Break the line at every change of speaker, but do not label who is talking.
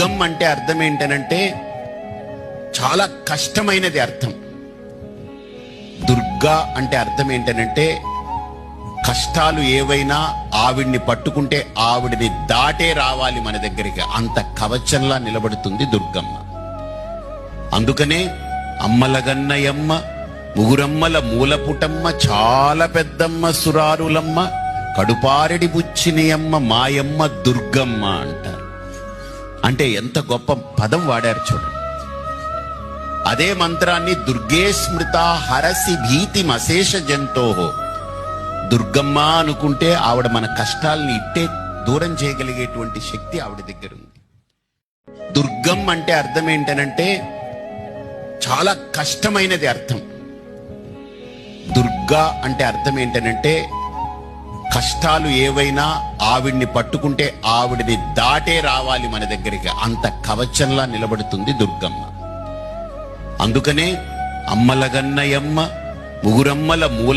యుగం అంటే అర్థం ఏంటనంటే చాలా కష్టమైనది అర్థం. దుర్గా అంటే అర్థం ఏంటనంటే కష్టాలు ఏవైనా ఆవిడ్ని పట్టుకుంటే ఆవిడని దాటే రావాలి మన దగ్గరికి. అంత కవచంలా నిలబడుతుంది దుర్గమ్మ. అందుకనే అమ్మలగన్నయమ్మ ముగురమ్మల మూలపుటమ్మ చాలా పెద్దమ్మ సురారులమ్మ కడుపారెడి బుచ్చినియమ్మ మాయమ్మ దుర్గమ్మ అంటారు. అంటే ఎంత గొప్ప పదం వాడారు చూడండి. అదే మంత్రాన్ని దుర్గే స్మృత హరసి భీతి మశేష జంతోహో దుర్గమ్మ అనుకుంటే ఆవిడ మన కష్టాల్ని ఇట్టే దూరం చేయగలిగేటువంటి శక్తి ఆవిడ దగ్గర ఉంది. దుర్గం అంటే అర్థం ఏంటనంటే చాలా కష్టమైనది అర్థం. దుర్గా అంటే అర్థం ఏంటనంటే కష్టాలు ఏవైనా ఆవిడ్ని పట్టుకుంటే ఆవిడని దాటే రావాలి మన దగ్గరికి. అంత కవచంలా నిలబడుతుంది దుర్గమ్మ. అందుకనే అమ్మలగన్నయమ్మ ముగురమ్మల మూల